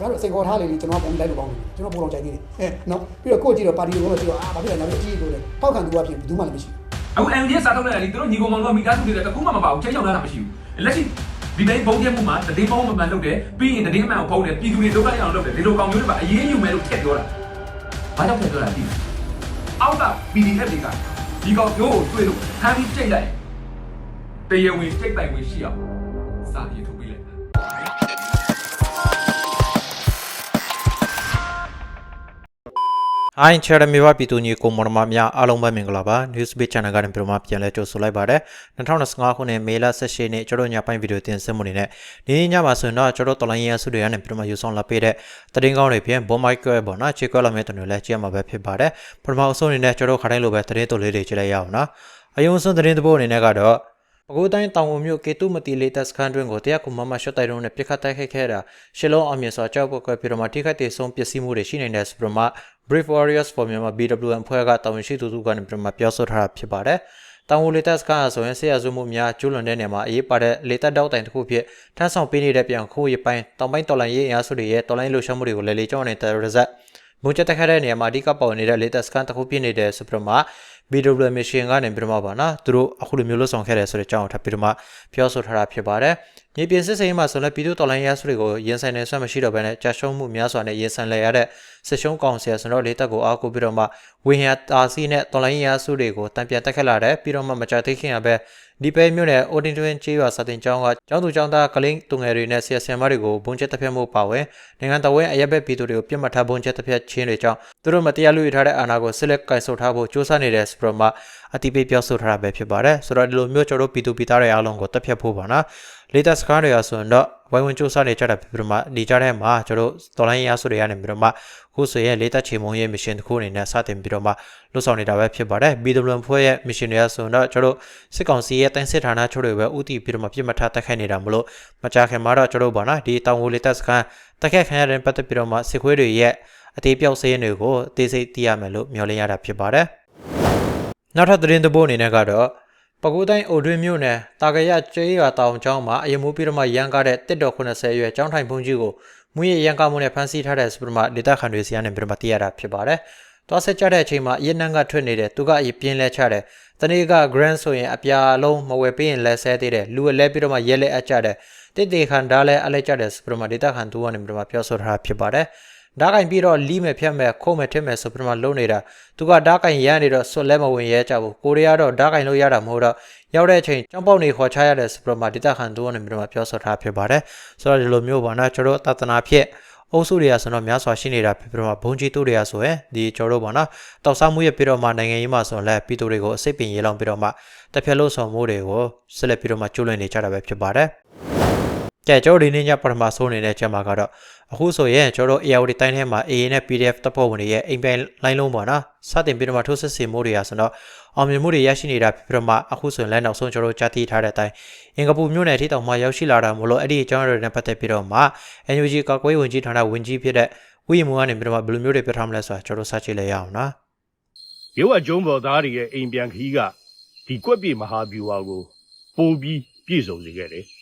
ကျွန်တော်တို့စိတ်ခေါ်ထားလေလေကျွန်တော်ပုံလိုက်လို့ကောင်းတယ်ကျွန်တော်ပုံတော်ကြိုက်သေးတယ်အဲနော်ပြီးတော့ကိုယ့်ကြည့်တော့ပါတီကိုတော့ကြည့်တော့အာဘာဖြစ်လဲနောက်ပြီးအကြီးကိုလည်းထောက်ခံသူကဖြစ်ဘူးမှလည်းမရှိအခု MD စားထုတ်လိုက်တယ်လေသူတို့ညီကောင်မောင်တို့မိသားစုတွေလည်းတစ်ခုမှမပါဘူးချိန်ချောင်းလာတာမရှိဘူးလက်ရှိဒီတိုင်းဘုံပြမှုမှာတည်င်းပေါင်းမှန်မှန်လုပ်တယ်ပြီးရင်တည်င်းမှန်ကိုဖုံးတယ်ပြည်သူတွေဒုက္ခရောက်အောင်လုပ်တယ်ဒီလိုကောင်မျိုးတွေပါအရေးယူမယ်လို့ထည့်ပြောတာဘာကြောင့်ထည့်ပြောတာဒီအောက်က PDF တွေကဒီကောင်မျိုးကိုတွေ့လို့ဟမ်းပြီးကြိတ်လိုက်တရားဝင်စိတ်တိုင်ဝင်ရှိအောင်စာရေးထုတ် ပေးလိုက်ဟိုင်းချရမီဝပြည်သူညီကိုမော်ဒမာများအားလုံးပဲမင်္ဂလာပါ News Bit Channel ကနေပြန်မှပြန်လဲကြိုဆိုလိုက်ပါတယ်2025ခုနှစ်မေလ18ရက်နေ့ကျွန်တော်ညပိုင်းဗီဒီယိုတင်ဆက်မှုနေနဲ့ဒီနေ့ညမှာဆိုရင်တော့ကျွန်တော်တော်လိုင်းရဆုတွေကနေပြန်မှယူဆောင်လာပေးတဲ့တရင်ကောင်းတွေဖြင့်ဘွန်မိုက်ကွဲပေါ့နော်ချေကွဲလာမယ့်တနည်းလဲကြည့်ရမှာပဲဖြစ်ပါတယ်ပထမအဆုံးအနေနဲ့ကျွန်တော်ခါတိုင်းလိုပဲတရင်တော်လေးတွေကြည့်လိုက်ရအောင်နော်အယုံဆုံးတရင်တပိုးအနေနဲ့ကတော့ ပကူတိုင်းတောင်ဝင်မြို့ကေတုမတီလေတက်စခန်းတွင်ကိုတရားကူမမရှော့တိုင်တုံးနဲ့ပြစ်ခတ်တိုက်ခိုက်ခဲ့တာရှစ်လုံးအောင်မြင်စွာကြောက်ပုတ်ကွဲပြီးတော့မှထိခိုက်တဲ့ဆုံးပစ္စည်းမှုတွေရှိနေတဲ့စပရမ Brief Warriors for Myanmar BWM ဖွဲ့ကတာဝန်ရှိသူသူကနေပြန်မှပြောဆိုထားတာဖြစ်ပါတယ်။တောင်ဝလေတက်စကားဆိုရင်ဆရာစုမှုများကျူးလွန်တဲ့နေရာမှာအရေးပါတဲ့လေတက်တောက်တိုင်တစ်ခုဖြစ်ထမ်းဆောင်ပေးနေတဲ့ပြောင်ခိုးရပိုင်းတောင်ပိုင်းတော်လိုင်းရေးအင်အားစုတွေရဲ့တော်လိုင်းလှုပ်ရှားမှုတွေကိုလည်းလေကြောင်းနေတဲ့ ရဇက်မုံချက်တက်ခတ်တဲ့နေရာမှာအဓိကပေါ်နေတဲ့လေတက်စကန်တစ်ခုဖြစ်နေတဲ့ဆိုပြီးတော့မှ BWM mission ကနေပြီးတော့မှပါနော်သူတို့အခုလိုမျိုးလှုပ်ဆောင်ခဲ့တယ်ဆိုတဲ့အကြောင်းကိုထပ်ပြီးတော့မှပြောဆိုထားတာဖြစ်ပါတယ်။မြေပြင်စစ်စင်ရေးမှာဆိုလည်းပြည်သူတော်လိုင်းရေးစုတွေကိုရင်ဆိုင်နေဆွမ်းမရှိတော့ဘဲနဲ့ကြာရှုံးမှုများစွာနဲ့ရင်ဆိုင်လဲရတဲ့စစ်ရှုံးကောင်ဆရာဆိုတော့လေတက်ကိုအားကိုပြီးတော့မှဝင်းရတာစီနဲ့တော်လိုင်းရေးစုတွေကိုတံပြန်တက်ခတ်လာတဲ့ပြီးတော့မှမကြသေးခင်ကပဲ ဒီပဲမြို့နယ်အိုတင်တွင်ကျေးရွာစာတင်ကျောင်းကကျောင်းသူကျောင်းသားကလင်းသူငယ်တွေနဲ့ဆရာဆရာမတွေကိုဘုံချက်တစ်ဖက်မှုပါဝင်နိုင်ငံတော်ဝင်အရက်ဘက်ပြည်သူတွေကိုပြစ်မှတ်ထားဘုံချက်တစ်ဖက်ချင်းတွေကြောင့်သူတို့မတရားလူရထားတဲ့အာဏာကိုဆက်လက်ကင်ဆယ်ထားဖို့စ조사နေတဲ့စပရမ အတိပေးပြောဆိုထားတာပဲဖြစ်ပါတယ်ဆိုတော့ဒီလိုမျိုးကျွန်တော်တို့ပြည်သူပြည်သားတွေအားလုံးကိုတက်ဖြတ်ဖို့ပါနော်လေတက်စကားတွေရဆိုရင်တော့ဝိုင်းဝန်းစ조사နေကြတာဖြစ်ပြီးတော့မှဒီကြတဲ့မှာကျွန်တော်တို့တော်လိုင်းရဆိုတွေကနေပြီးတော့မှခုဆိုရင်လေတက်ချေမုံရဲ့ mission တစ်ခုအနေနဲ့စတင်ပြီးတော့မှလှုပ်ဆောင်နေတာပဲဖြစ်ပါတယ် BWM ဖွဲ့ရဲ့ mission တွေရဆိုရင်တော့ကျွန်တော်တို့စစ်ကောင်စီရဲ့တိုင်းစစ်ဌာနချုပ်တွေပဲဥတီပြီးတော့မှပြစ်မှတ်ထားတက်ခိုက်နေတာမလို့မကြခင်မှာတော့ကျွန်တော်တို့ပါနော်ဒီတောင်ဝလေတက်စကန်တက်ခိုက်ခံရတဲ့ပတ်သက်ပြီးတော့မှစစ်ခွေးတွေရဲ့အသေးပြောက်စည်းရင်းတွေကိုအသေးစိတ်သိရမယ်လို့မျှော်လင့်ရတာဖြစ်ပါတယ် နောက်ထပ်သတင်းတစ်ပုဒ်အနေနဲ့ကတော့ပကူတိုင်းအိုတွင်းမြို့နယ်တာကရကျေးရွာတောင်ကျောင်းမှာအယမိုးပြီးတော့မှရန်ကားတဲ့တစ်တော်80ရွယ်ကျောင်းထိုင်ဖုန်ကြီးကိုမွေးရရန်ကားမှုနဲ့ဖမ်းဆီးထားတဲ့စပရမဒေတာခန်တွေစီကနေပြီးတော့မှသိရတာဖြစ်ပါတယ်။သွားဆက်ကြတဲ့အချိန်မှာအရင်နှန်းကထွက်နေတဲ့သူကအရင်ပြင်းလဲချတဲ့တနေ့က grand ဆိုရင်အပြာလုံးမဝယ်ပေးရင်လဲဆဲသေးတယ်လူအလဲပြီးတော့မှရဲလဲအပ်ကြတဲ့တစ်တေခန်ဒါလဲအလဲကြတဲ့စပရမဒေတာခန်သူကနေပြီးတော့မှပြောဆိုထားတာဖြစ်ပါတယ်။ ဓာတ်ကင်ပြီးတော့လီးမယ်ဖြတ်မယ်ခုံးမယ်ထစ်မယ်ဆိုပြီးမှလုံးနေတာသူကဓာတ်ကင်ရမ်းနေတော့ဆွတ်လဲမဝင်ရဲကြဘူးကိုရီးယားတော့ဓာတ်ကင်လို့ရတာမဟုတ်တော့ရောက်တဲ့အချိန်ကြောင်းပေါက်နေခေါ်ချရတဲ့စပရမဒေတာခန်သူကနေပြီးတော့ပြောဆိုထားဖြစ်ပါတယ်ဆိုတော့ဒီလိုမျိုးပါနော်ကျွန်တော်တသနာဖြစ်အုပ်စုတွေကဆိုတော့များစွာရှိနေတာဖြစ်ပြီးတော့ဘုံကြီးတူတွေကဆိုရင်ဒီကျွန်တော်တို့ပါနော်တောက်စားမှုရပြီးတော့မှနိုင်ငံရေးမှာဆိုရင်လည်းပြည်သူတွေကိုအစိတ်ပင်ရေးလောင်ပြီးတော့မှတစ်ဖက်လို့ဆောင်မှုတွေကိုဆက်လက်ပြီးတော့မှကျွလွှင့်နေကြတာပဲဖြစ်ပါတယ် ကြဲကျွန်တော်ဒီနေ့ညပထမဆုံးနေတဲ့ချက်မှာကတော့အခုဆိုရင်ကျွန်တော်တို့ AOD တိုင်းထဲမှာ AA နဲ့ PDF တပ်ဖွဲ့ဝင်တွေရဲ့အိမ်ပိုင်လိုင်းလုံးပေါ့နော်စတင်ပြီးတော့မှထိုးစစ်ဆင်မှုတွေရာဆိုတော့အောင်မြင်မှုတွေရရှိနေတာဖြစ်ပြီးတော့မှအခုဆိုရင်လည်းနောက်ဆုံးကျွန်တော်တို့ကြားသိထားတဲ့အတိုင်းအင်ကပူမြို့နယ်ထိတောင်မှရောက်ရှိလာတာမို့လို့အဲ့ဒီအကြောင်းတွေနဲ့ပတ်သက်ပြီးတော့မှ NUG ကောက်ကွေးဝင်ကြီးဌာနဝင်ကြီးဖြစ်တဲ့ဝိယမူကနေပြီးတော့မှဘယ်လိုမျိုးတွေပြထားမလဲဆိုတာကျွန်တော်တို့စကြည့်လိုက်ရအောင်နော်ရုပ်အကျုံးပေါ်သားတွေရဲ့အိမ်ပြန်ခီးကဒီကွက်ပြေမဟာဗျူဟာကိုပိုပြီးပြည့်စုံစေခဲ့တယ်။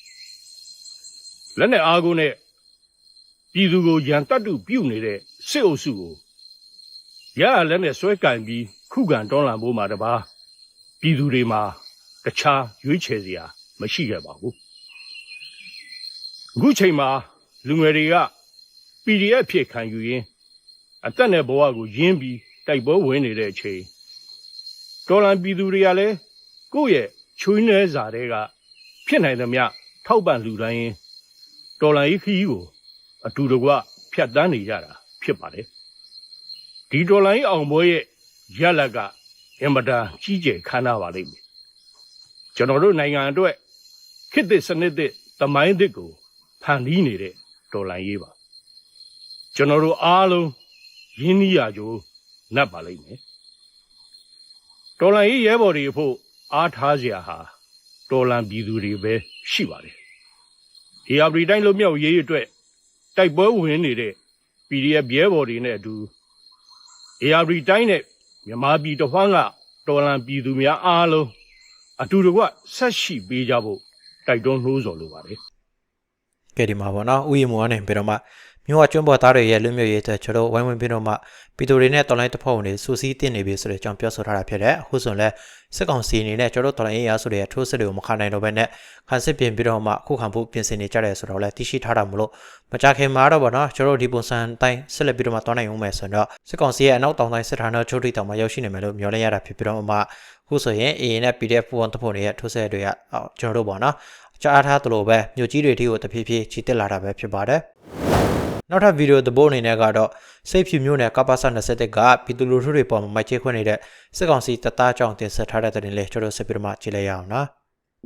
လက်နဲ့အားကိုနဲ့ပြည်သူကိုရန်တပ်တုပြုတ်နေတဲ့စစ်အုပ်စုကိုရရလက်နဲ့ဆွဲကင်ပြီးခုခံတွန်းလှန်ဖို့မှာတပါပြည်သူတွေမှာတခြားရွေးချယ်စရာမရှိခဲ့ပါဘူး။အခုချိန်မှာလူငယ်တွေက PDF ဖြစ်ခံယူရင်းအသက်နဲ့ဘဝကိုရင်းပြီးတိုက်ပွဲဝင်နေတဲ့အချိန်တော်လန်ပြည်သူတွေကလည်းကိုယ့်ရဲ့ချွေးနှဲစာတွေကဖြစ်နိုင်သမျှထောက်ပံ့လူတိုင်းရင် တော်လန်ရေးခီးကိုအတူတကွဖြတ်တန်းနေကြတာဖြစ်ပါတယ်ဒီတော်လန်ရေးအောင်ပွဲရဲ့ရလဒ်ကအင်မတန်ကြီးကျယ်ခမ်းနားပါလိမ့်မယ်ကျွန်တော်တို့နိုင်ငံအတွက်ခေတ်သစ်စနစ်သစ်တမိုင်းသစ်ကိုဖန်တီးနေတဲ့တော်လန်ရေးပါကျွန်တော်တို့အားလုံးရင်းနှီးရကြိုးနတ်ပါလိမ့်မယ်တော်လန်ရေးရဲဘော်တွေအဖို့အားထားစရာဟာတော်လန်ပြည်သူတွေပဲရှိပါတယ်။ ဟေယပရီတိုင်းလုံးမြောက်ရေးအတွက်တိုက်ပွဲဝင်နေတဲ့ PDF ရဲဘော်တွေနဲ့အတူဟေယပရီတိုင်းနဲ့မြန်မာပြည်တစ်ဝန်းကတော်လန်ပြည်သူများအားလုံးအတူတကွဆက်ရှိပေးကြဖို့တိုက်တွန်းနှိုးဆော်လိုပါတယ်။ကဲဒီမှာပေါ့နော်ဥယျာဉ်မူကနေပြီးတော့မှ မြို့ဝကျွန်းပေါ်သားတွေရဲ့လူမျိုးရေးအတွက်ကျွန်တော်ဝိုင်းဝန်းပြီးတော့မှပြည်သူတွေနဲ့တော်လိုင်းတစ်ဖက်ဝင်တွေစူးစီးတင်နေပြီဆိုတဲ့အကြောင်းပြောဆိုထားတာဖြစ်တဲ့အခုဆိုရင်လည်းစစ်ကောင်စီအနေနဲ့ကျွန်တော်တော်လိုင်းရေးအားဆိုတဲ့ထိုးစစ်တွေကိုမခံနိုင်တော့ဘဲနဲ့ခံစစ်ပြင်ပြီးတော့မှအခုခံဖို့ပြင်ဆင်နေကြတယ်ဆိုတော့လည်းသိရှိထားတာမလို့မကြခင်မှာတော့ဗောနော်ကျွန်တော်ဒီပုံစံအတိုင်းဆက်လက်ပြီးတော့မှတောင်းနိုင်အောင်မယ်ဆိုတော့စစ်ကောင်စီရဲ့အနောက်တောင်တိုင်းစစ်ဌာနချုပ်တီတောင်မှာရောက်ရှိနေမယ်လို့မျှော်လင့်ရတာဖြစ်ပြီးတော့မှအခုဆိုရင် AA နဲ့ PDF ပူဝန်တပ်ဖွဲ့တွေရဲ့ထိုးစစ်တွေကကျွန်တော်တို့ဗောနော်ကြားအားထားသလိုပဲမြို့ကြီးတွေထိကိုတဖြည်းဖြည်းချီတက်လာတာပဲဖြစ်ပါတယ် နောက်ထပ်ဗီဒီယိုသဘောအနေနဲ့ကတော့စိတ်ဖြူမျိုးနဲ့ကပ္ပစ21ကပြည်သူလူထုတွေပေါ်မှာမိုက်ချေခွင့်နေတဲ့စစ်ကောင်စီတပ်သားကြောင့်တင်ဆက်ထားတဲ့တဲ့တင်လေးကျွန်တော်ဆက်ပြီးတော့မှကြည့်လိုက်ရအောင်နော်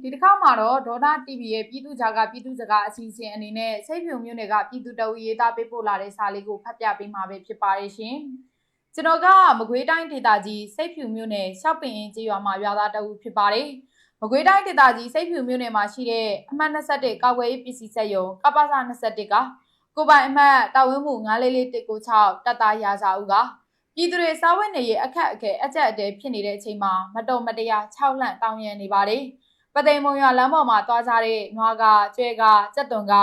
ဒီတစ်ခါမှာတော့ဒေါနာ TV ရဲ့ပြည်သူ့ဂျာကပြည်သူ့စကားအစီအစဉ်အနေနဲ့စိတ်ဖြုံမျိုးတွေကပြည်သူတအူရေးသားပေးပို့လာတဲ့စာလေးကိုဖတ်ပြပေးမှာပဲဖြစ်ပါတယ်ရှင်။ကျွန်တော်ကမကွေးတိုင်းဒေသကြီးစိတ်ဖြူမျိုးနယ်ရှောက်ပင်အင်းကျေးရွာမှာရွာသားတအူဖြစ်ပါတယ်။မကွေးတိုင်းဒေသကြီးစိတ်ဖြူမျိုးနယ်မှာရှိတဲ့အမှတ်21ကောက်ွယ်ရေးပစ္စည်းစက်ရုံကပ္ပစ21က ကိုပိုင်အမှတ်တာဝန်မှု944196တပ်သားရာစာဦးကပြည်သူတွေစားဝတ်နေရေးအခက်အခဲအကြက်အတဲဖြစ်နေတဲ့အချိန်မှာမတော်မတရား6လန့်တောင်းရန်နေပါတယ်။ပသိမ်မုံရွာလမ်းပေါ်မှာသွားကြတဲ့နွားကကျွဲကကြက်သွန်က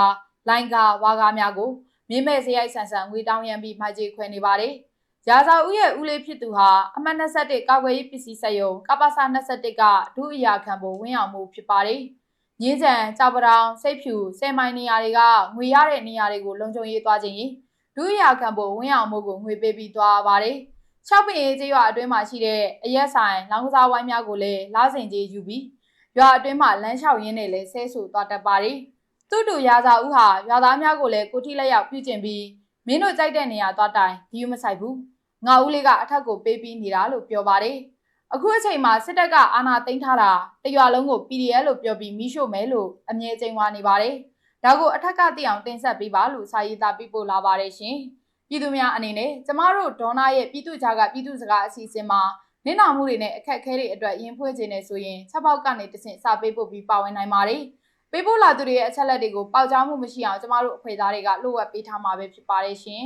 လိုင်းကဝါကားများကိုမြင်းမဲ့စရိုက်ဆန်ဆန်ငွေတောင်းရန်ပြီးမိုက်ကြီးခွဲနေပါတယ်။ရာဇာဦးရဲ့ဦးလေးဖြစ်သူဟာအမှတ်21ကာကွယ်ရေးပစ္စည်းစက်ရုံကပ္ပစာ21ကဒုအရာခံဖို့ဝင်းအောင်မှုဖြစ်ပါတယ်။ ညင်းချံကြောက်ပတောင်စိတ်ဖြူဆယ်မိုင်နေရာတွေကငွေရတဲ့နေရာတွေကိုလုံခြုံရေးသွားခြင်းရင်ဒုအရာခံဖို့ဝင်းအောင်မှုကိုငွေပေးပြီးသွားပါတယ်။၆ပင်ရေးကျေးရွာအတွင်းမှာရှိတဲ့အရက်ဆိုင်လောင်းကစားဝိုင်းများကိုလည်းလားစင်ကြီးယူပြီးရွာအတွင်းမှာလမ်းလျှောက်ရင်းနဲ့လဲဆဲဆူသွားတတ်ပါတယ်။သူ့တူရာဇာဦးဟာရွာသားများကိုလည်းကိုတိလက်ရောက်ပြုကျင့်ပြီးမင်းတို့ကြိုက်တဲ့နေရာသွားတိုင်ဒီယူမဆိုင်ဘူး။ငါဦးလေးကအထက်ကိုပေးပြီးနေတာလို့ပြောပါတယ်။ အခုအချိန်မှာစစ်တပ်ကအာဏာသိမ်းထားတာတရွာလုံးကို PDF လို့ပြောပြီးမိရှို့မယ်လို့အမြဲကျိန်ဝါနေပါတယ်။ဒါကိုအထက်ကသိအောင်တင်ဆက်ပေးပါလို့စာရေးသားပြပို့လာပါတယ်ရှင်။ပြည်သူများအနေနဲ့ကျမတို့ဒေါနာရဲ့ပြည်သူ့ကြားကပြည်သူစကားအစီအစဉ်မှာနင့်နာမှုတွေနဲ့အခက်အခဲတွေအတွက်ရင်ဖွေးခြင်းနဲ့ဆိုရင်ချက်ပေါက်ကနေတဆင့်စာပေးပို့ပြီးပါဝင်နိုင်ပါတယ်။ပေးပို့လာသူတွေရဲ့အချက်လက်တွေကိုပေါက်ကြားမှုမရှိအောင်ကျမတို့အဖွဲ့သားတွေကလိုအပ်ပေးထားမှာပဲဖြစ်ပါတယ်ရှင်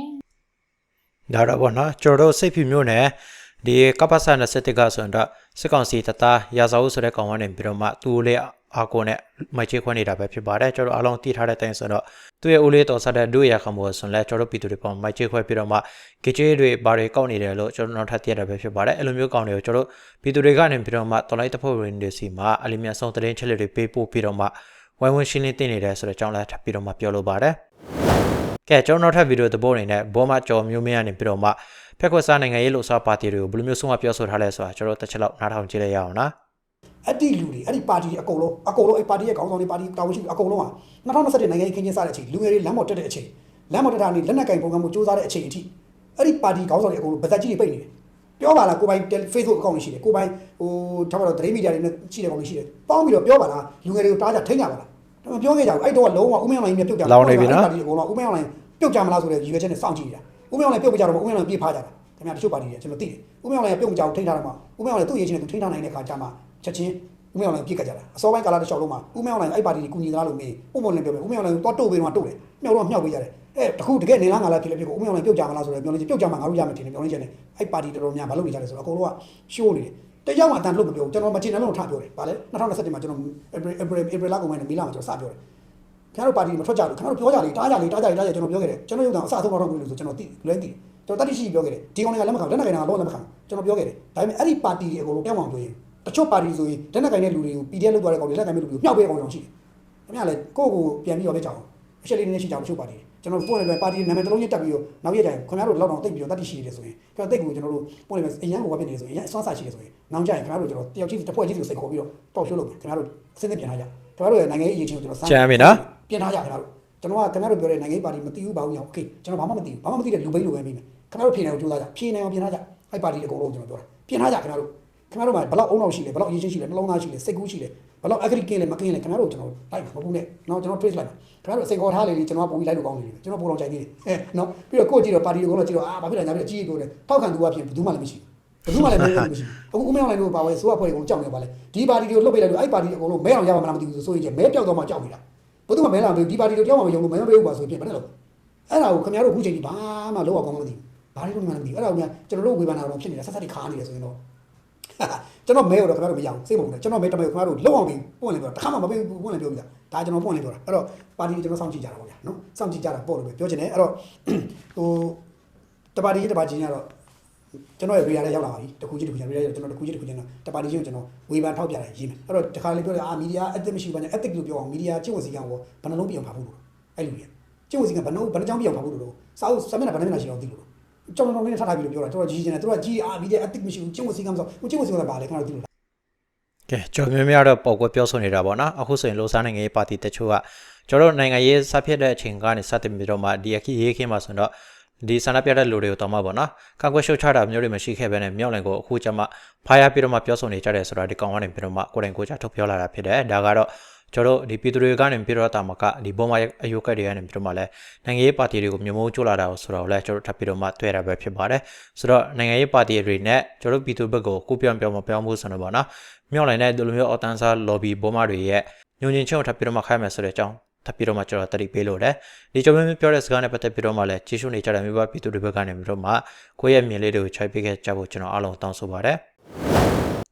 ။ဒါတော့ဗောနော်ကျွန်တော်တို့စိတ်ဖြူမျိုးနဲ့ ဒီကပ္ပစ21ကဆိုတော့စစ်ကောင်စီတပ်သားရာဇဝတ်ဆိုတဲ့ကောင်ကနေပြီးတော့မှသူ့လေးအာကိုနဲ့မိုက်ချေခွင့်နေတာပဲဖြစ်ပါတယ်ကျွန်တော်အားလုံးသိထားတဲ့အတိုင်းဆိုတော့သူ့ရဲ့ဦးလေးတော်ဆက်တဲ့ဒုရခမို့ဆိုလဲကျွန်တော်တို့ပြည်သူတွေပေါ်မိုက်ချေခွဲပြီးတော့မှကြေးကြေးတွေဘာတွေကောက်နေတယ်လို့ကျွန်တော်နောက်ထပ်သိရတာပဲဖြစ်ပါတယ်အဲ့လိုမျိုးကောက်နေကိုကျွန်တော်တို့ပြည်သူတွေကနေပြီးတော့မှတော်လိုက်တစ်ဖက်ဝင်တွေစီမှာအလီမြတ်ဆုံးသတင်းချက်လက်တွေပေးပို့ပြီးတော့မှဝိုင်းဝန်းရှင်းလင်းတင်နေတယ်ဆိုတဲ့အကြောင်းလည်းထပ်ပြီးတော့မှပြောလိုပါတယ်ကဲကျွန်တော်နောက်ထပ်ဗီဒီယိုသဘောအနေနဲ့ဘောမကျော်မျိုးမင်းကနေပြီးတော့မှ ဖက်ခွက်စားနိုင်ငံရေးလှုပ်ရှားပါတီတွေကိုဘယ်လိုမျိုးဆုံးမပြောဆိုထားလဲဆိုတာကျွန်တော်တစ်ချက်လောက်နားထောင်ကြည့်လိုက်ရအောင်နော်အဲ့ဒီလူတွေအဲ့ဒီပါတီတွေအကုန်လုံးအကုန်လုံးအဲ့ပါတီရဲ့ခေါင်းဆောင်တွေပါတီတာဝန်ရှိသူအကုန်လုံးဟာ2021နိုင်ငံရေးခင်းကျင်းစတဲ့အချိန်လူငယ်တွေလမ်းပေါ်တက်တဲ့အချိန်လမ်းပေါ်တက်တာနေလက်နက်ကင်ပုံကံမှုစူးစမ်းတဲ့အချိန်အထိအဲ့ဒီပါတီခေါင်းဆောင်တွေအကုန်လုံးဗဇက်ကြီးတွေပိတ်နေတယ်ပြောပါလားကိုပိုင် Facebook အကောင့်တွေရှိတယ်ကိုပိုင်ဟိုထားပါတော့သတင်းမီဒီယာတွေနဲ့ရှိတဲ့ကောင်တွေရှိတယ်ပေါင်းပြီးတော့ပြောပါလားလူငယ်တွေကိုတားကြထိန်းကြပါလားဒါမှပြောခဲ့ကြဘူးအဲ့တော့လုံးဝဥမင်းအောင်လိုင်းမြပြုတ်ကြပါပါတီအကုန်လုံးဥမင်းအောင်လိုင်းပြုတ်ကြမလားဆိုတဲ့ရည်ရွယ်ချက်နဲ့စောင့်ကြည့်နေတာ ဥမင်းအောင်လိုင်းပြုတ်ကြတော့ဥမင်းအောင်လိုင်းပြေးဖားကြတာခင်ဗျာတချို့ပါတီတွေကျွန်တော်သိတယ်ဥမင်းအောင်လိုင်းပြုတ်ကြအောင်ထိန်းထားတယ်မှာဥမင်းအောင်လိုင်းသူ့ရည်ချင်းနဲ့သူထိန်းထားနိုင်တဲ့ခါကျမှချက်ချင်းဦးမေအောင်လည်းပြစ်ကတ်ကြတာအစောပိုင်းကာလတစ်လျှောက်လုံးမှာဦးမေအောင်လည်းအဲ့ပါတီကိုကူညီသလားလို့မေးပုံပုံလည်းပြောမယ်ဦးမေအောင်လည်းတော့တုတ်ပေးတော့တုတ်တယ်မြောက်တော့မြောက်ပေးကြတယ်အဲတခုတကယ်နေလားငါလားဖြစ်လေဖြစ်ကိုဦးမေအောင်လည်းပြုတ်ကြမလားဆိုတော့ပြောနေချင်ပြုတ်ကြမှာငါတို့ရမယ်ထင်တယ်ပြောနေချင်တယ်အဲ့ပါတီတော်တော်များဘာလုပ်နေကြလဲဆိုတော့အကုန်လုံးကရှိုးနေတယ်တယောက်မှအတန်လို့မပြောကျွန်တော်မချင်တယ်လို့ထားပြောတယ်ဗာလဲ2021မှာကျွန်တော် April April လကုန်ပိုင်းနဲ့မေလမှာကျွန်တော်စပြောတယ် ခင်ဗျားတို့ပါတီမထွက်ကြဘူးခင်ဗျားတို့ပြောကြလေတားကြလေတားကြလေတားကြကျွန်တော်ပြောခဲ့တယ်ကျွန်တော်ရုပ်သံအစအဆုံးတော့ဘူးလို့ဆိုကျွန်တော်သိလွဲသိကျွန်တော်တတိရှိပြောခဲ့တယ်ဒီကောင်တွေကလက်မခံလက်နက်ကင်ကလုံးလက်မခံကျွန်တော်ပြောခဲ့တယ်ဒါပေမဲ့အဲ့ဒီပါတီတွေအကုန်လုံးပြောင်းအောင်ပြောရင်တချို့ပါတီဆိုရင်လက်နက်ကင်တဲ့လူတွေကို PDF လောက်သွားတဲ့ကောင်တွေလက်ကင်မဲ့လူတွေကိုမြှောက်ပေးအောင်ကြောင်ရှိတယ်ခင်ဗျားလည်းကိုယ့်ကိုပြန်ပြီးတော့ပဲကြောင်အချက်လေးနည်းနည်းရှိကြအောင်တချို့ပါတီကျွန်တော်ပို့နေပဲပါတီနာမည်တစ်လုံးချင်းတက်ပြီးတော့နောက်ရက်တိုင်းခင်ဗျားတို့လောက်တော့တိတ်ပြီးတော့တတိရှိနေတယ်ဆိုရင်ကျွန်တော်တိတ်ကိုကျွန်တော်တို့ပို့နေပဲအရန်ကိုဝတ်ပြနေတယ်ဆိုရင်အရန်အစွမ်းစားရှိတယ်ဆိုရင်နောက်ကြရင်ခင်ဗျားတို့ကျွန်တော်တယောက်ချင်းတစ်ဖွဲ့ချင်းစီကိုစိတ်ခေါ်ပြီးတော့တောက်ရှိုးလုပ်မယ်ခင်ဗျားတို့အစင်းသစ်ပြန်ထားကြခင်ဗျားတို့ရဲ့နိုင်ငံရေးအရေးချင်းကိုကျွန်တော်စမ်းကြမ်းပြီနော် ပြင်ထားကြခင်ဗျားတို့ကျွန်တော်ကခင်ဗျားတို့ပြောတဲ့နိုင်ငံရေးပါတီမသိဘူးဘာဘူးညာโอเคကျွန်တော်ဘာမှမသိဘူးဘာမှမသိတဲ့လူပိန်းလိုပဲပြီးမယ်ခင်ဗျားတို့ဖြေနိုင်အောင်ကြိုးစားကြဖြေနိုင်အောင်ပြင်ထားကြအဲ့ပါတီအကုန်လုံးကျွန်တော်ပြောတာပြင်ထားကြခင်ဗျားတို့ခင်ဗျားတို့မှာဘယ်လောက်အုံနောက်ရှိလဲဘယ်လောက်အရေးချင်းရှိလဲနှလုံးသားရှိလဲစိတ်ကူးရှိလဲဘယ်လောက်အဂရိကင်းလဲမကင်းလဲခင်ဗျားတို့ကျွန်တော်လိုက်မှာမဟုတ်ဘူးနဲ့နော်ကျွန်တော် trace လိုက်မှာခင်ဗျားတို့စိတ်ခေါ်ထားလေလေကျွန်တော်ကပုံပြီးလိုက်လို့ကောင်းနေတယ်ကျွန်တော်ပုံတော်ကြိုင်နေတယ်အဲနော်ပြီးတော့ကိုကြည့်တော့ပါတီအကုန်လုံးကြည့်တော့အာဘာဖြစ်လဲညာပြီးအကြီးကြီးပြောတယ်ထောက်ခံသူကဖြစ်ဘယ်သူမှလည်းမရှိဘူးဘယ်သူမှလည်းမင်းမရှိဘူးအခုဦးမင်းအောင်လိုပါဝဲဆိုးရဖွဲ့တွေကိုကြောက်နေပါလေဒီပါတီတွေကိုလှုပ်ပေးလိုက်လို့အဲ့ပါတီအကုန်လုံးမဲအောင်ရမှာမလားမသိဘူးဆိုရင်မဲပြောက်တော့မှကြောက်နေတာ ဘယ်သူမှမဲလာမလို့ဒီပါတီတွေကြောက်မှမယုံလို့မဲမပေးဘူးပါဆိုရင်ဘယ်နဲ့လို့အဲ့ဒါကိုခင်ဗျားတို့အခုချိန်ကြီးဘာမှလောက်အောင်မသိဘူးဘာလို့မှမသိဘူးအဲ့ဒါကိုများကျွန်တော်တို့ဝေဖန်တာတော့ဖြစ်နေတာဆက်ဆက်တွေခါနေတယ်ဆိုရင်တော့ကျွန်တော်မဲတော့ခင်ဗျားတို့မရအောင်စိတ်မဟုတ်နဲ့ကျွန်တော်မဲတမဲခင်ဗျားတို့လုံအောင်ပြီးပွင့်လင်းပြောတခါမှမပေးဘူးပွင့်လင်းပြောပြတာဒါကျွန်တော်ပွင့်လင်းပြောတာအဲ့တော့ပါတီကျွန်တော်စောင့်ကြည့်ကြတာပေါ့ဗျာနော်စောင့်ကြည့်ကြတာပေါ့လို့ပဲပြောချင်တယ်အဲ့တော့ဟိုတပါတီတပါချင်းကတော့ ကျွန်တော်ရဲ့ reader လည်းရောက်လာပါပြီတခုချင်းတခုချင်း reader ကျွန်တော်တခုချင်းတခုချင်းတော့တပါတီချင်းကိုကျွန်တော်ဝေဖန်ထောက်ပြတယ်ရေးမယ်အဲ့တော့တခါလေပြောတယ်အာမီဒီယာ ethic မရှိဘူးဗျာ ethic လို့ပြောအောင်မီဒီယာကျင့်ဝတ်စည်းကံကိုဘယ်နှလုံးပြောင်းပါဘူးလို့အဲ့လိုကြီးကျင့်ဝတ်စည်းကံဘယ်နှလုံးဘယ်နှကြောင်းပြောင်းပါဘူးလို့စာအုပ်စာမျက်နှာဘယ်နှမျက်နှာရှိတော့သိလို့ကျွန်တော်တို့လည်းထားထားပြီးလို့ပြောတာတော်တော်ကြီးကြီးနေတယ်တော်တော်ကြီးအာမီဒီယာ ethic မရှိဘူးကျင့်ဝတ်စည်းကံဆိုဟိုကျင့်ဝတ်စည်းကံဘာလဲခင်ဗျားတို့သိလို့ကဲကျော်များများတော့ပေါက်ကွဲပြောဆိုနေတာပေါ့နော်အခုဆိုရင်လိုစားနိုင်ငံရေးပါတီတချို့ကကျွန်တော်တို့နိုင်ငံရေးစဖြစ်တဲ့အချိန်ကနေစတင်ပြီးတော့မှဒီအခီရေးခင်းမှာဆိုတော့ ဒီဆန္ဒပြတဲ့လူတွေကိုတောင်းမှာပေါ့နော်ကာကွယ်ရှုတ်ချတာမျိုးတွေမရှိခဲ့ဘဲနဲ့မြောက်လင်ကိုအခုကျမှဖားရပြီးတော့မှပြောဆိုနေကြတယ်ဆိုတာဒီကောင်ကနေပြီးတော့မှကိုယ်တိုင်ကိုယ်ချထုတ်ပြောလာတာဖြစ်တယ်ဒါကတော့ကျွန်တော်တို့ဒီပြည်သူတွေကနေပြီးတော့တာမကဒီဘောမအယုတ်ကက်တွေကနေပြီးတော့မှလည်းနိုင်ငံရေးပါတီတွေကိုမျိုးမိုးကျလာတာကိုဆိုတော့လည်းကျွန်တော်ထပ်ပြီးတော့မှတွေ့ရတာပဲဖြစ်ပါတယ်ဆိုတော့နိုင်ငံရေးပါတီတွေနဲ့ကျွန်တော်တို့ပြည်သူဘက်ကိုကိုပြောင်းပြောင်းမပြောင်းဘူးဆိုတော့ပေါ့နော်မြောက်လိုက်တဲ့ဒီလိုမျိုးအော်တန်းစား lobby ဘောမတွေရဲ့ညွန်ချင်းချင်းကိုထပ်ပြီးတော့မှခိုင်းမယ်ဆိုတဲ့အကြောင်း ထပ်ပြီးတော့မှကျွန်တော်တတိပေးလို့တယ်ဒီကြောင့်မျိုးပြောတဲ့စကားနဲ့ပတ်သက်ပြီးတော့မှလည်းကြီးရှုနေကြတဲ့မိဘပြည်သူတွေဘက်ကနေပြီးတော့မှကိုယ့်ရဲ့မြင်လေးတွေကိုခြိုက်ပေးခဲ့ကြဖို့ကျွန်တော်အားလုံးတောင်းဆိုပါတယ်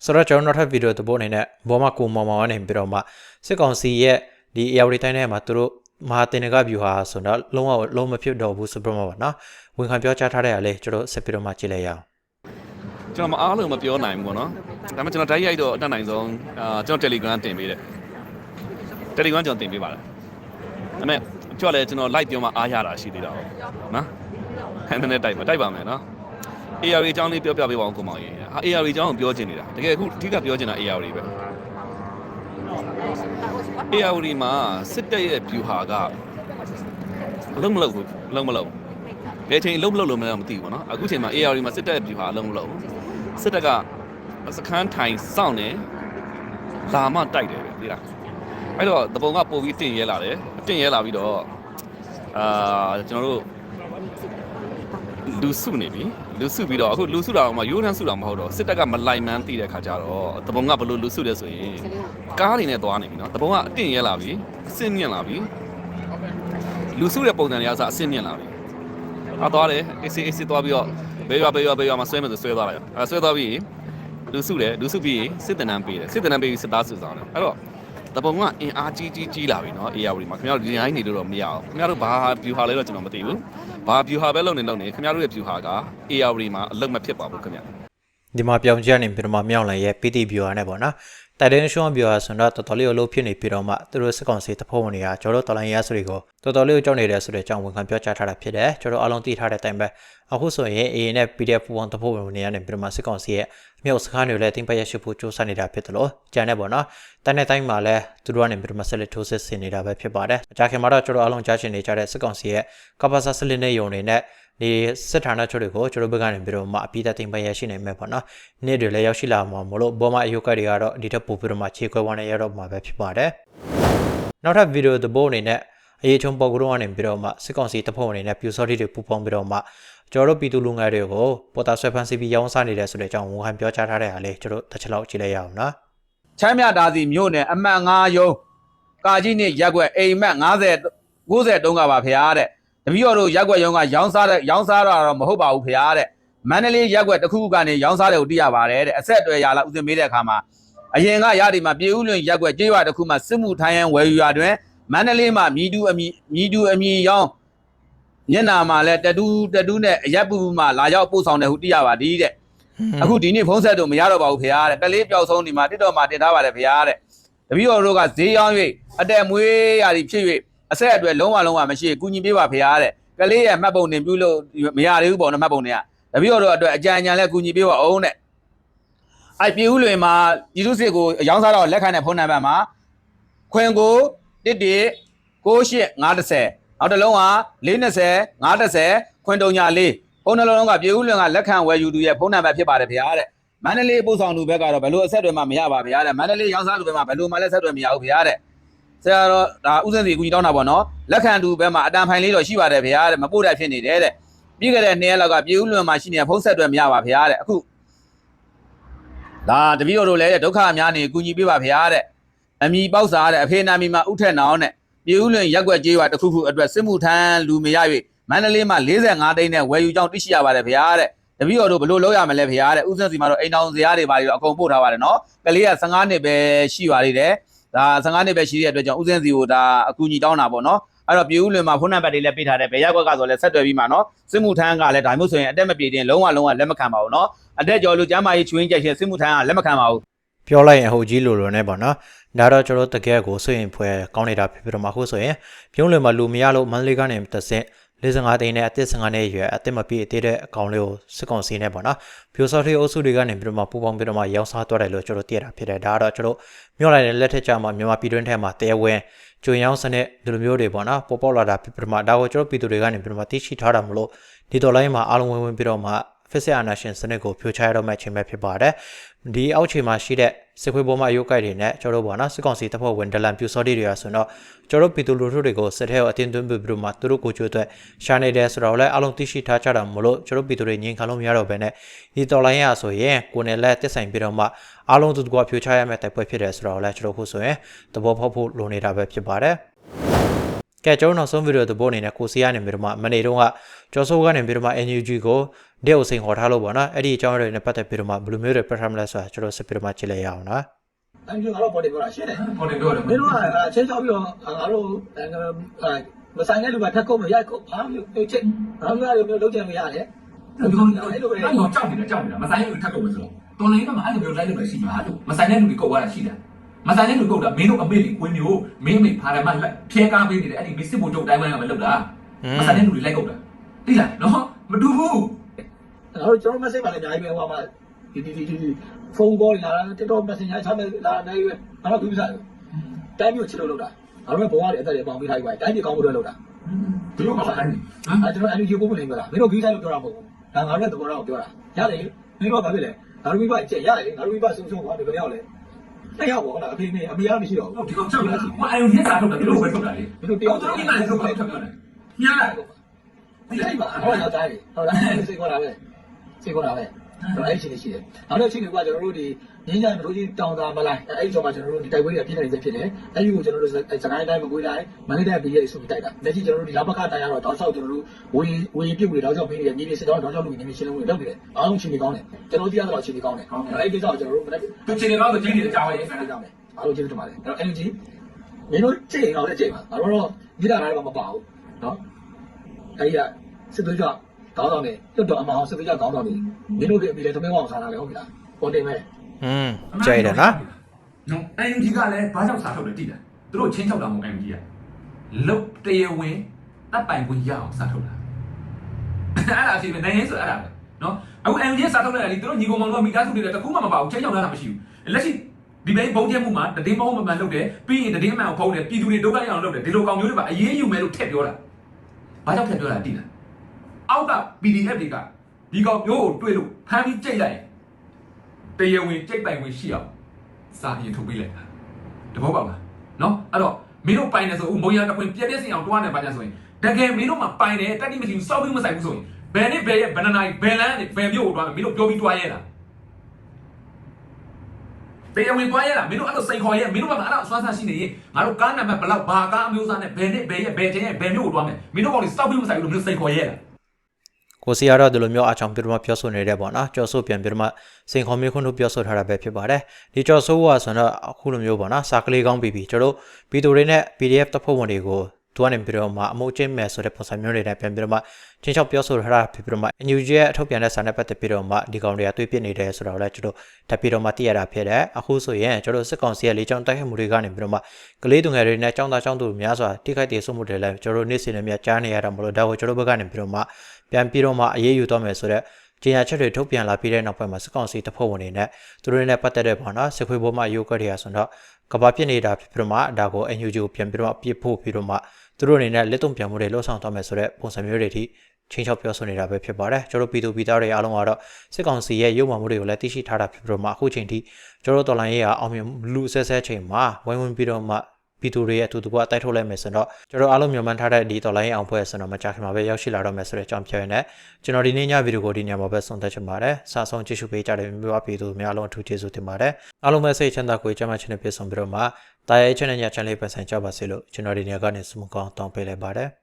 ဆိုတော့ကျွန်တော်နောက်ထပ်ဗီဒီယိုတစ်ပုဒ်အနေနဲ့ဘောမကူမောင်မောင်ကနေပြီးတော့မှစစ်ကောင်စီရဲ့ဒီ AR တိုင်းထဲမှာသူတို့မဟာတင်ကဗျူဟာဆိုတော့လုံးဝလုံးမဖြစ်တော့ဘူးဆိုပြီးတော့မှပါနော်ဝန်ခံပြောကြားထားတဲ့အလေကျွန်တော်ဆက်ပြီးတော့မှကြည့်လိုက်ရအောင်ကျွန်တော်မအားလို့မပြောနိုင်ဘူးပေါ့နော်ဒါပေမဲ့ကျွန်တော်တိုက်ရိုက်တော့အတတ်နိုင်ဆုံးအာကျွန်တော် Telegram တင်ပေးတယ် Telegram ကျွန်တော်တင်ပေးပါတယ် ဒါပေမဲ့ကျွတ်လည်းကျွန်တော် live ပြောမှအားရတာရှိသေးတာပေါ့နော်ဟန်နဲ့တိုက်ပါတိုက်ပါမယ်နော် AR အကြောင်းလေးပြောပြပေးပါဦးကိုမောင်ကြီးဟာ AR အကြောင်းကိုပြောချင်နေတာတကယ်အခုအဓိကပြောချင်တာ AR ပဲ AR မှာစစ်တပ်ရဲ့ view ဟာကအလုံးမလုံးဘူးအလုံးမလုံးဘယ်ချိန်အလုံးမလုံးလို့မလဲမသိဘူးပေါ့နော်အခုချိန်မှာ AR မှာစစ်တပ်ရဲ့ view ဟာအလုံးမလုံးဘူးစစ်တပ်ကစခန်းထိုင်စောင့်နေလာမတိုက်တယ်ပဲသိလား အဲ့တော့တပုံကပို့ပြီးတင်ရဲလာတယ်တင်ရဲလာပြီးတော့အာကျွန်တော်တို့လူစုနေပြီလူစုပြီးတော့အခုလူစုတာတော့မှရိုးတန်းစုတာမဟုတ်တော့စစ်တပ်ကမလိုက်မှန်းသိတဲ့ခါကျတော့တပုံကဘလို့လူစုလဲဆိုရင်ကားတွေနဲ့သွားနေပြီနော်တပုံကအတင်ရဲလာပြီအစင်းမြင့်လာပြီလူစုတဲ့ပုံစံတွေအစားအစင်းမြင့်လာပြီအသွားတယ်အေးစီအေးစီသွားပြီးတော့ဘေးရွာဘေးရွာဘေးရွာမှာဆွဲမယ်ဆိုဆွဲသွားလိုက်အဲဆွဲသွားပြီးလူစုတယ်လူစုပြီးစစ်တနန်းပေးတယ်စစ်တနန်းပေးပြီးစစ်သားစုဆောင်တယ်အဲ့တော့ တပုံကအင်အားကြီးကြီးကြီးလာပြီနော် AR မှာခင်ဗျားတို့ဒီတိုင်းနေလို့တော့မရအောင်ခင်ဗျားတို့ဘာ view ဟာလဲတော့ကျွန်တော်မသိဘူးဘာ view ဟာပဲလုပ်နေလုပ်နေခင်ဗျားတို့ရဲ့ view ဟာက AR မှာအလုပ်မဖြစ်ပါဘူးခင်ဗျာဒီမှာပြောင်းကြနေပြီးတော့မှမြောက်လန်ရဲ့ PT viewer နဲ့ပေါ့နော် တိုက်တဲ့ရှုံး viewer ဆိုတော့တော်တော်လေးအလုပ်ဖြစ်နေပြီးတော့မှသူတို့စစ်ကောင်စီတဖုံးတွေကကျွန်တော်တို့တော်လိုင်းရဆိုတွေကိုတော်တော်လေးကိုကြောက်နေတယ်ဆိုတဲ့အကြောင်းဝန်ခံပြောကြားထားတာဖြစ်တယ်ကျွန်တော်အားလုံးသိထားတဲ့အတိုင်းပဲအခုဆိုရင် AA နဲ့ PDF ပုံတဖုံးတွေကနေပြီးတော့မှစစ်ကောင်စီရဲ့အမြောက်စကားတွေလည်းတင်ပတ်ရရှိဖို့စ조사နေတာဖြစ်တယ်လို့ကြံနေပေါ့နော်တန်းတဲ့တိုင်းမှာလည်းသူတို့ကနေပြီးတော့မှဆက်လက်ထိုးစစ်ဆင်နေတာပဲဖြစ်ပါတယ်အကြခင်မှာတော့ကျွန်တော်အားလုံးကြားချင်နေကြတဲ့စစ်ကောင်စီရဲ့ကပ္ပစာစလင်းတဲ့ယုံတွေနဲ့ ဒီစစ်ဌာနချုပ်တွေကိုကျွန်တော်ဘက်ကနေပြီးတော့မှအပိသက်တင်ပတ်ရရှိနိုင်မယ်ပေါ့နော်နေ့တွေလည်းရောက်ရှိလာမှာမလို့ဘောမအယုတ်ကတ်တွေကတော့ဒီထက်ပိုပြီးတော့မှခြေခွဲဝမ်းနဲ့ရတော့မှာပဲဖြစ်ပါတယ်နောက်ထပ်ဗီဒီယိုသဘောအနေနဲ့အရေးချုံပေါ်ကရောကနေပြီးတော့မှစစ်ကောင်စီတပ်ဖွဲ့ဝင်တွေနဲ့ပြူစောတိတွေပူပေါင်းပြီးတော့မှကျွန်တော်တို့ပြည်သူလူငယ်တွေကိုပေါ်တာဆွဲဖန်စီပြီးရောင်းစားနေတယ်ဆိုတဲ့အကြောင်းဝန်ခံပြောကြားထားတဲ့အားလေးကျွန်တော်တစ်ချက်လောက်ကြည့်လိုက်ရအောင်နော်ချမ်းမြတာစီမြို့နယ်အမှတ်9ရုံးကာကြီးနေရက်ွက်အိမ်မက်90 93ကပါဖရားတဲ့ တပည့်တော်တို့ရက်ွက်ရုံးကရောင်းစားတဲ့ရောင်းစားတာတော့မဟုတ်ပါဘူးဖရားတဲ့မန္တလေးရက်ွက်တစ်ခုခုကနေရောင်းစားတယ်ကိုသိရပါတယ်တဲ့အဆက်အသွယ်ရလာဥစဉ်မေးတဲ့အခါမှာအရင်ကရဒီမှာပြည်ဦးလွင်ရက်ွက်ကြေးရွာတစ်ခုမှာစစ်မှုထိုင်းရန်ဝယ်ယူရွာတွင်မန္တလေးမှာမြည်တူအမီမြည်တူအမီရောင်းညနာမှာလဲတတူးတတူးနဲ့အရက်ပူပူမှာလာရောက်ပို့ဆောင်တယ်ဟုသိရပါသည်တဲ့အခုဒီနေ့ဖုံးဆက်တော့မရတော့ပါဘူးဖေရားတဲ့ကလေးပျောက်ဆုံးဒီမှာတစ်တော်မှာတင်ထားပါတယ်ဖေရားတဲ့တပည့်တော်တို့ကဈေးရောင်း၍အတက်မွေးရာဒီဖြစ်၍ အဆက်အတွေ့လုံးဝလုံးဝမရှိကူညီပေးပါဖေရားတဲ့ကလေးရဲ့မှတ်ပုံတင်ပြုလို့မရသေးဘူးပေါ့နော်မှတ်ပုံတင်ကတပည့်တော်တို့အတွက်အကြံဉာဏ်လဲကူညီပေးပါအောင်တဲ့အဲ့ပြည်ဦးလွင်မှာပြည်သူစစ်ကိုအယောင်းစားတော့လက်ခံတဲ့ဖုန်းနံပါတ်မှာခွင်ကို11 9850နောက်တစ်လုံးက420 530ခွင်တုံညာလေးဖုန်းနှလုံးကပြည်ဦးလွင်ကလက်ခံဝယ်ယူသူရဲ့ဖုန်းနံပါတ်ဖြစ်ပါတယ်ဗျာတဲ့မန္တလေးပို့ဆောင်သူဘက်ကတော့ဘယ်လိုအဆက်အသွယ်မှမရပါဗျာတဲ့မန္တလေးရောင်းစားသူဘက်မှာဘယ်လိုမှလည်းဆက်သွယ်မရဘူးဗျာတဲ့ ဆရာတော်ဒါဥစဉ်စီကူညီတောင်းတာပေါ့နော်လက်ခံသူဘက်မှာအတန်ဖိုင်လေးတော့ရှိပါတယ်ဗျာတဲ့မပို့တတ်ဖြစ်နေတယ်တဲ့ပြီးခဲ့တဲ့နှစ်ရက်လောက်ကပြည်ဦးလွင်မှာရှိနေတဲ့ဖုန်းဆက်သွယ်မရပါဗျာတဲ့အခုဒါတပည့်တော်တို့လည်းဒုက္ခအများနေကူညီပေးပါဗျာတဲ့အမိပေါက်စားတဲ့အဖေနာမီမှာဥထက်နောင်တဲ့ပြည်ဦးလွင်ရက်ွက်ကြေးရွာတစ်ခုခုအတွက်စစ်မှုထမ်းလူမရ၍မန္တလေးမှာ45တိန်းနဲ့ဝယ်ယူကြောင်းသိရှိရပါတယ်ဗျာတဲ့တတပည့်တော်တို့ဘယ်လိုလုပ်ရမလဲဖေတဲ့ဥစဉ်စီမှာတော့အိမ်တော်ဇရာတွေပါပြီးတော့အကုန်ပို့ထားပါတယ်နော်ကလေးက15နှစ်ပဲရှိပါသေးတယ် ဒါ15နှစ်ပဲရှိတဲ့အတွက်ကြောင့်ဥစဉ်စီကိုဒါအကူအညီတောင်းတာပေါ့နော်အဲ့တော့ပြည်ဦးလွင်မှာဖုန်းနံပါတ်တွေလည်းပေးထားတယ်ဘယ်ရက်ကွက်ကဆိုလဲဆက်သွယ်ပြီးမှနော်စစ်မှုထမ်းကလည်းဒါမျိုးဆိုရင်အတက်မပြေတင်လုံးဝလုံးဝလက်မခံပါဘူးနော်အတက်ကျော်လူကျမ်းမာရေးချွင်းချက်ရှင်စစ်မှုထမ်းကလက်မခံပါဘူးပြောလိုက်ရင်အဟုတ်ကြီးလိုလိုနဲ့ပေါ့နော်ဒါတော့ကျွန်တော်တကယ်ကိုစွရင်ဖွဲကောင်းနေတာဖြစ်ပြီးတော့မှအခုဆိုရင်ပြုံးလွင်မှာလူမရလို့မန္တလေးကနေတစ်ဆင့် 55တိန်းနဲ့အသက်55နဲ့ရွယ်အသက်မပြည့်သေးတဲ့အကောင်လေးကိုစစ်ကောင်စီနဲ့ပေါ့နော်ပြိုစော်ထေးအုပ်စုတွေကနေပြီးတော့မှပူပေါင်းပြီးတော့မှရောင်းစားသွားတယ်လို့ကျွန်တော်သိရတာဖြစ်တယ်ဒါကတော့ကျွန်တော်မြို့လိုက်တဲ့လက်ထက်ကြမှာမြန်မာပြည်တွင်းထဲမှာတရားဝင်ကျွင်ရောင်းစနစ်ဒီလိုမျိုးတွေပေါ့နော်ပေါ်ပေါက်လာတာဖြစ်ပြီးတော့မှဒါကိုကျွန်တော်ပြည်သူတွေကနေပြီးတော့မှသိရှိထားတာမလို့ဒီတော်လိုင်းမှာအားလုံးဝင်ဝင်ပြီးတော့မှ ဖစ်စစ်အာနာရှင်စနစ်ကိုဖြိုချရတော့မဲ့အချိန်ပဲဖြစ်ပါတယ်။ဒီအောက်ခြေမှာရှိတဲ့စစ်ခွေးပေါ်မှာရုပ်ကိုက်တွေနဲ့ကျွန်တော်တို့ပေါ့နော်စစ်ကောင်စီတပ်ဖွဲ့ဝင်ဒလန်ပြူစော်တီတွေကဆိုတော့ကျွန်တော်တို့ပြည်သူလူထုတွေကိုစစ်ထဲကိုအတင်းသွင်းပြီးပြီးမှသူတို့ကိုကြိုးအတွက်ရှာနေတယ်ဆိုတော့လည်းအလုံးသိရှိထားကြတာမလို့ကျွန်တော်ပြည်သူတွေငြိမ်ခံလို့မရတော့ဘဲနဲ့ဒီတော်လိုင်းရဆိုရင်ကိုယ်နဲ့လက်တက်ဆိုင်ပြီးတော့မှအလုံးသူတကွာဖြိုချရမယ့်တိုက်ပွဲဖြစ်တယ်ဆိုတော့လည်းကျွန်တော်ခုဆိုရင်သဘောပေါက်ဖို့လိုနေတာပဲဖြစ်ပါတယ်။ကဲကျွန်တော်နောက်ဆုံးဗီဒီယိုသဘောအနေနဲ့ကိုစီကနေပြီးတော့မှမနေ့တုန်းကကျော်စိုးကနေပြီးတော့မှ NUG ကို တဲ့ကိုစိန်ခေါ်ထားလို့ပေါ့နော်အဲ့ဒီအကြောင်းတွေနဲ့ပတ်သက်ပြီးတော့မှဘယ်လိုမျိုးတွေပြထားမလဲဆိုတာကျွန်တော်စစ်ပြီးတော့မှကြည့်လိုက်ရအောင်နော်အဲ့ဒီကတော့ပေါ်တယ်ပြောတာရှင်းတယ်ဟောတယ်ပြောတယ်မင်းတို့ကချင်းချောက်ပြီးတော့ငါတို့မဆိုင်တဲ့လူကထက်ကုန်မရိုက်ကုန်ဘာမျိုးတို့ချက်ဘာမျိုးမျိုးလုံးချင်မရတယ်ဒီကောင်အဲ့လိုပဲအဲ့လိုကြောက်နေတာကြောက်နေတာမဆိုင်ဘူးထပ်ကုန်မယ်ဆိုတော့တော်လိုင်းကမှအဲ့လိုမျိုးလိုက်လို့ပဲရှိမှာလို့မဆိုင်တဲ့လူတွေကုတ်သွားတာရှိတာမဆိုင်တဲ့လူကုတ်တာမင်းတို့အမေလေးကွင်းမျိုးမင်းအမေဖာရမလက်ဖျဲကားပေးနေတယ်အဲ့ဒီမစ်စစ်ဘုံကျုပ်တိုင်းပိုင်းကမလုပ်တာမဆိုင်တဲ့လူတွေလိုက်ကုတ်တာသိလားနော်မတူဘူး ငါတို့ကျွန်တော် message ပါလေအများကြီးပဲဟိုမှာဒီဒီဒီဒီဖုန်းကောလာ TikTok Messenger ချမ်းလာနေရွေးငါတို့ပြီးစားတယ်တိုင်းမျိုးချစ်လို့လုပ်တာငါတို့ဘဝတွေအသက်တွေပေါင်းပြီးထားပြီးပါတိုင်းပြည်ကောင်းဖို့လုပ်တာဒီလိုမှဆိုင်နေအဲကျွန်တော် energy ကိုပုံနေပြောတာမင်းတို့ပြီးစားလို့ပြောတာမဟုတ်ဘူးဒါငါတို့ရဲ့သဘောတော့ပြောတာရတယ်မင်းတို့ကဘာဖြစ်လဲငါတို့ပြီးပါကြက်ရတယ်ငါတို့ပြီးပါဆုံးဆုံးပါဒီလိုရောက်လေအဲ့ရောက်ပေါ့လားအဖေနဲ့အမေကမရှိတော့ဘူးဒီကောင်ကြောက်နေတာဟိုအာယုံရက်စာထုတ်တာဒီလိုပဲထုတ်တာလေမင်းတို့တယောက်တို့ဒီမှာထုတ်တာထုတ်တာညလာဒီလိုက်ပါဟောရောက်သားလေဟုတ်လားစိတ်ခေါ်တာပဲ စိတ်ခေါ်တာပဲတော့အဲ့ချင်းရှိတယ်နောက်တော့ချင်းကကျွန်တော်တို့ဒီငင်းကြမလို့ကြီးတောင်းတာမလားအဲ့ဒီတော့မှကျွန်တော်တို့ဒီတိုက်ပွဲတွေပြည့်နေစေဖြစ်တယ်အဲ့ဒီကိုကျွန်တော်တို့စကိုင်းတိုင်းမကွေးတိုင်းမန္တလေးတိုင်းပြည်ရဲ့ဆိုပြီးတိုက်တာလက်ရှိကျွန်တော်တို့ဒီလာဘကတိုင်းရတော့တောက်လျှောက်ကျွန်တော်တို့ဝေဝေပြုတ်တွေတောက်လျှောက်ပေးနေတယ်ညီလေးစစ်တောင်းတောက်လျှောက်လူညီလေးရှင်းလုံးတွေလုပ်နေတယ်အားလုံးချင်းနေကောင်းတယ်ကျွန်တော်တို့တရားတော့ချင်းနေကောင်းတယ်အဲ့ဒီကိစ္စကိုကျွန်တော်တို့မနေ့သူချင်းနေတော့ချင်းနေကြောင်းရဲ့ဆန္ဒကြမယ်အားလုံးကျေးဇူးတင်ပါတယ်အဲ့တော့ energy မင်းတို့ချိန်အောင်လည်းချိန်ပါငါတို့တော့မိတာတိုင်းမပါဘူးနော်အဲ့ဒီကစစ်သွေးကြ ကောင်းဆောင်နေတွတ်တော်အမအောင်စစ်သွေးကြကောင်းဆောင်နေမင်းတို့ကအမိလည်းသမင်းအောင်စားတာလေဟုတ်ပြီလားပေါ်တင်မဲ့อืมကြိုက်တယ်နော်နော် NUG ကလည်းဘာကြောင့်စာထုတ်လဲတိတယ်သူတို့ချင်းချောက်တာမဟုတ် NUG ကလုတ်တရားဝင်တပ်ပိုင်ခွင့်ရအောင်စာထုတ်တာအဲ့ဒါရှိတယ်နိုင်ငံဆိုအဲ့ဒါပဲနော်အခု NUG စာထုတ်လိုက်တာလေသူတို့ညီကောင်မောင်တို့မိသားစုတွေလည်းတခုမှမပါဘူးချင်းချောက်လာတာမရှိဘူးလက်ရှိဒီဘေးဘုံကျဲမှုမှာတည်င်းမဟုတ်မမှန်လုပ်တယ်ပြီးရင်တည်င်းမှန်ကိုဖုံးတယ်ပြည်သူတွေဒုက္ခရောက်အောင်လုပ်တယ်ဒီလိုကောင်မျိုးတွေပါအရေးယူမယ်လို့ထည့်ပြောတာဘာကြောင့်ထည့်ပြောတာတိလား အောက်က PDF တွေကဒီကောင်မျိုးကိုတွေ့လို့ဖမ်းပြီးကြိတ်လိုက်ရင်တရားဝင်ကြိတ်ပိုင်ဝင်ရှိအောင်စာရင်ထုတ်ပေးလိုက်တာတဘောပါလားနော်အဲ့တော့မင်းတို့ပိုင်နေဆိုဦးမုံရတပွင့်ပြက်ပြက်စင်အောင်တွားနေပါကြဆိုရင်တကယ်မင်းတို့မှာပိုင်တယ်တက်တိမရှိဘူးစောက်ပြီးမဆိုင်ဘူးဆိုရင်ဘယ်နဲ့ဘယ်ရဲ့ဘယ်နနိုင်ဘယ်လန်းနဲ့ဘယ်မျိုးကိုတွားမယ်မင်းတို့ပြောပြီးတွားရဲလားတရားဝင်တွားရဲလားမင်းတို့အဲ့လိုစိန်ခေါ်ရဲမင်းတို့ကအဲ့ဒါအစွမ်းစားရှိနေရင်ငါတို့ကားနံပါတ်ဘလောက်ဘာကားအမျိုးအစားနဲ့ဘယ်နဲ့ဘယ်ရဲ့ဘယ်ချင်းရဲ့ဘယ်မျိုးကိုတွားမယ်မင်းတို့ကောင်တွေစောက်ပြီးမဆိုင်ဘူးလို့မင်းတို့စိန်ခေါ်ရဲလား ကိုစီကတော့ဒီလိုမျိုးအချောင်ပြတော့မှပြောဆိုနေတဲ့ပေါ့နော်ကြော်ဆိုပြန်ပြတော့မှစိန်ခေါ်မျိုးခွန်းတို့ပြောဆိုထားတာပဲဖြစ်ပါတယ်ဒီကြော်ဆိုကဆိုတော့အခုလိုမျိုးပေါ့နော်စာကလေးကောင်းပြီးပြီကျွန်တော်ဗီဒီယိုတွေနဲ့ PDF တပ်ဖွဲ့ဝင်တွေကိုသူကနေပြီးတော့မှအမိုးချင်းမယ်ဆိုတဲ့ပုံစံမျိုးတွေနဲ့ပြန်ပြီးတော့မှချင်းချောက်ပြောဆိုထားတာဖြစ်ပြီးတော့မှ NUG ရဲ့အထောက်ပြန်တဲ့စာနဲ့ပတ်သက်ပြီးတော့မှဒီကောင်တွေကတွေ့ပြနေတယ်ဆိုတော့လည်းကျွန်တော်တက်ပြီးတော့မှသိရတာဖြစ်တယ်အခုဆိုရင်ကျွန်တော်စစ်ကောင်စီရဲ့လေကြောင်းတိုက်ခိုက်မှုတွေကနေပြီးတော့မှကလေးသူငယ်တွေနဲ့ចောင်းသားចောင်းသူတွေများစွာတိခိုက်တည်ဆုမှုတွေလည်းကျွန်တော်နေ့စဉ်နဲ့များကြားနေရတာမလို့ဒါကိုကျွန်တော်ဘက်ကနေပြီးတော့မှ ပြန်ပြီးတော့မှအေးအေးယူတော့မယ်ဆိုတော့ကျင်းရချက်တွေထုတ်ပြန်လာပြီးတဲ့နောက်ပိုင်းမှာစစ်ကောင်စီတပ်ဖွဲ့ဝင်တွေနဲ့သူတို့နဲ့ပတ်သက်တဲ့ပေါ့နော်စစ်ခွေးဘောမှရုပ်ကတ်တွေကဆိုတော့ကဘာပြစ်နေတာဖြစ်ပြီးတော့မှဒါကို NUG ကိုပြန်ပြီးတော့ပြစ်ဖို့ပြီးတော့မှသူတို့အနေနဲ့လက်တုံပြန်မှုတွေလှုပ်ဆောင်သွားမယ်ဆိုတော့ပုံစံမျိုးတွေထိချင်းချောက်ပြောဆိုနေတာပဲဖြစ်ပါတယ်ကျွန်တော်ပြည်သူပြည်သားတွေအားလုံးကတော့စစ်ကောင်စီရဲ့ရုပ်မှမှုတွေကိုလည်းသိရှိထားတာဖြစ်ပြီးတော့မှအခုချိန်ထိကျွန်တော်တော်လိုင်းရေးကအောင်မြင်လူဆဲဆဲချိန်မှာဝိုင်းဝန်းပြီးတော့မှ ပြည်သူတွေရဲ့အတူတကွအတိုက်ထုတ်လိုက်မယ်ဆိုတော့ကျွန်တော်အားလုံးမြန်မာထားတဲ့ဒီတော်လိုင်းရေးအောင်ဖွဲ့ဆိုတော့မကြာခင်မှာပဲရောက်ရှိလာတော့မယ်ဆိုတဲ့အကြောင်းပြောရင်းနဲ့ကျွန်တော်ဒီနေ့ညဗီဒီယိုကိုဒီညမှာပဲဆုံးသက်ချင်ပါတယ်။စာဆုံးကြည့်ရှုပေးကြတဲ့မြို့ပြည်သူများအားလုံးအထူးကျေးဇူးတင်ပါတယ်။အားလုံးပဲစိတ်ချမ်းသာကိုယ်ကျန်းမာခြင်းနဲ့ပြည့်စုံပြီးတော့မှတာယာချမ်းတဲ့ညချမ်းလေးပဲဆိုင်ကြပါစေလို့ကျွန်တော်ဒီနေ့ကနေဆုမကောင်းတောင်းပေးလိုက်ပါတယ်။